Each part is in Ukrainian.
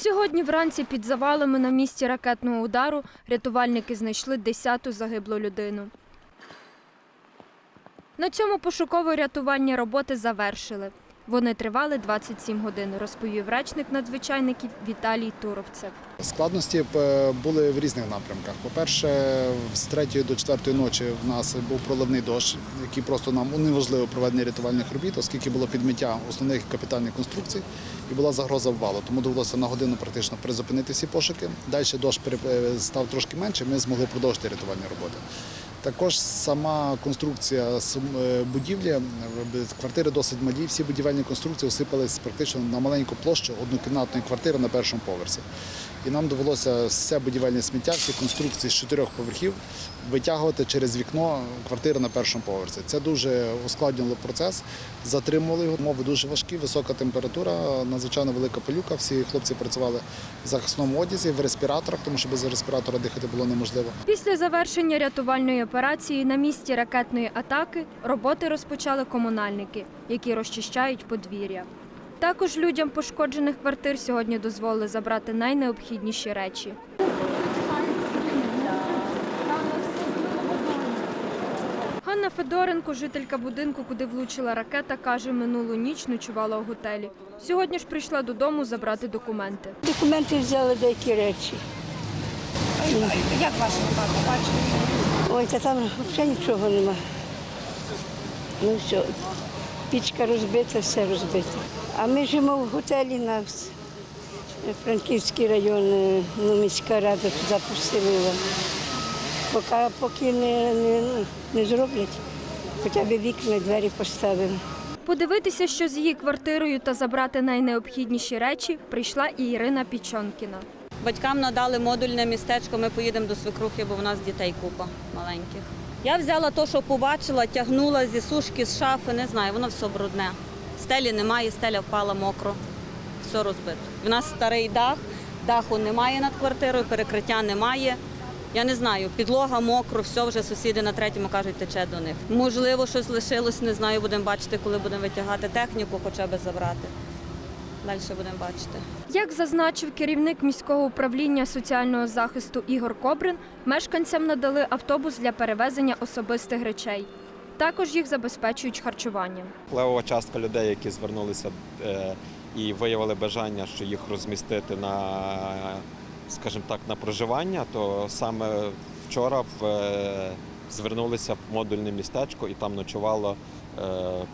Сьогодні вранці під завалами на місці ракетного удару рятувальники знайшли 10-ту загиблу людину. На цьому пошуково-рятувальні роботи завершили. Вони тривали 27 годин, розповів речник надзвичайників Віталій Туровцев. Складності е, були в різних напрямках. По-перше, з 3 до 4 ночі в нас був проливний дощ, який просто нам унеможливо проведення рятувальних робіт, оскільки було підмиття основних капітальних конструкцій і була загроза ввалу. Тому довелося на годину практично призупинити всі пошуки. Далі дощ е, став трошки менше, ми змогли продовжити рятувальні роботи. Також сама конструкція е, будівлі, е, квартири досить малі, всі будівельні конструкції осипались практично на маленьку площу однокімнатної квартири на першому поверсі. І нам довелося все будівельне сміття, всі конструкції з чотирьох поверхів витягувати через вікно квартири на першому поверсі. Це дуже ускладнило процес, затримували його. Умови дуже важкі, висока температура, надзвичайно велика пилюка. Всі хлопці працювали в захисному одязі, в респіраторах, тому що без респіратора дихати було неможливо. Після завершення рятувальної операції на місці ракетної атаки роботи розпочали комунальники, які розчищають подвір'я. Також людям пошкоджених квартир сьогодні дозволили забрати найнеобхідніші речі. Ганна Федоренко, жителька будинку, куди влучила ракета, каже, минулу ніч ночувала у готелі. Сьогодні ж прийшла додому забрати документи. Документи взяли деякі речі. Як ваша хата? Ой, та там взагалі нічого нема. Ну все, пічка розбита, все розбите. А ми живемо в готелі на вс- Франківський район, е, ну, міська рада туди поселила. Поки, поки не, не, ну, не зроблять, хоча б вікна, двері поставили. Подивитися, що з її квартирою та забрати найнеобхідніші речі, прийшла і Ірина Пічонкіна. Батькам надали модульне містечко, ми поїдемо до свекрухи, бо в нас дітей купа маленьких. Я взяла те, що побачила, тягнула зі сушки, з шафи, не знаю, воно все брудне. Стелі немає, стеля впала мокро, все розбито. В нас старий дах, даху немає над квартирою, перекриття немає. Я не знаю, підлога мокро, все вже сусіди на третьому кажуть, тече до них. Можливо, щось лишилось, не знаю, будемо бачити, коли будемо витягати техніку, хоча б забрати. Далі будемо бачити. Як зазначив керівник міського управління соціального захисту Ігор Кобрин, мешканцям надали автобус для перевезення особистих речей. Також їх забезпечують харчуванням. Левова частка людей, які звернулися е, і виявили бажання, що їх розмістити на, скажімо так, на проживання, то саме вчора в, е, звернулися в модульне містечко і там ночувало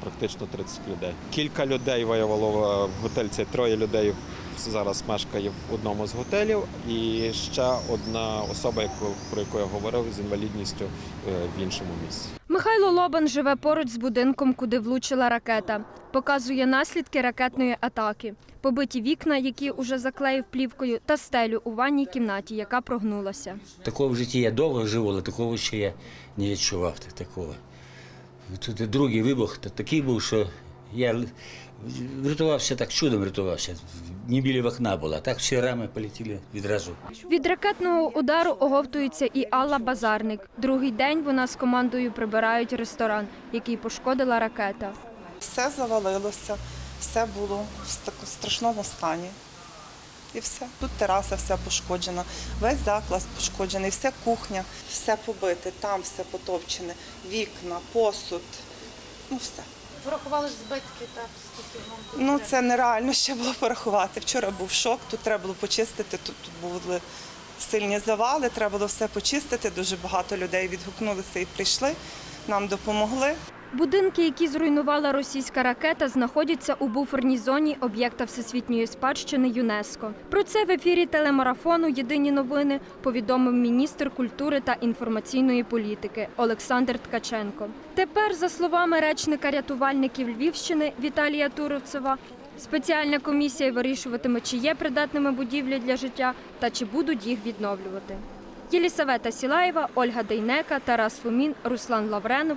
практично 30 людей. Кілька людей виявило в готель. Це троє людей зараз мешкає в одному з готелів, і ще одна особа, про яку я говорив, з інвалідністю е, в іншому місці. Михайло Лобан живе поруч з будинком, куди влучила ракета. Показує наслідки ракетної атаки, побиті вікна, які уже заклеїв плівкою, та стелю у ванній кімнаті, яка прогнулася. Такого в житті я довго живу, але такого ще я не відчував такого. Тут другий вибух такий був, що я врятувався так, чудом врятувався. Не біля вікна була, так всі рами полетіли відразу. Від ракетного удару оговтується і Алла Базарник. Другий день вона з командою прибирають ресторан, який пошкодила ракета. Все завалилося, все було в ста- страшному стані. І все. Тут тераса вся пошкоджена, весь заклад пошкоджений, вся кухня, все побите, там все потовчене, вікна, посуд. Ну все. Порахували ж збитки, так, скільки вам тут Ну треба? це нереально ще було порахувати. Вчора був шок, тут треба було почистити, тут, тут були сильні завали, треба було все почистити. Дуже багато людей відгукнулися і прийшли, нам допомогли. Будинки, які зруйнувала російська ракета, знаходяться у буферній зоні об'єкта всесвітньої спадщини ЮНЕСКО. Про це в ефірі телемарафону Єдині новини повідомив міністр культури та інформаційної політики Олександр Ткаченко. Тепер, за словами речника рятувальників Львівщини Віталія Туровцева, спеціальна комісія вирішуватиме, чи є придатними будівлі для життя та чи будуть їх відновлювати. Єлісавета Сілаєва, Ольга Дейнека, Тарас Фомін, Руслан Лавренов.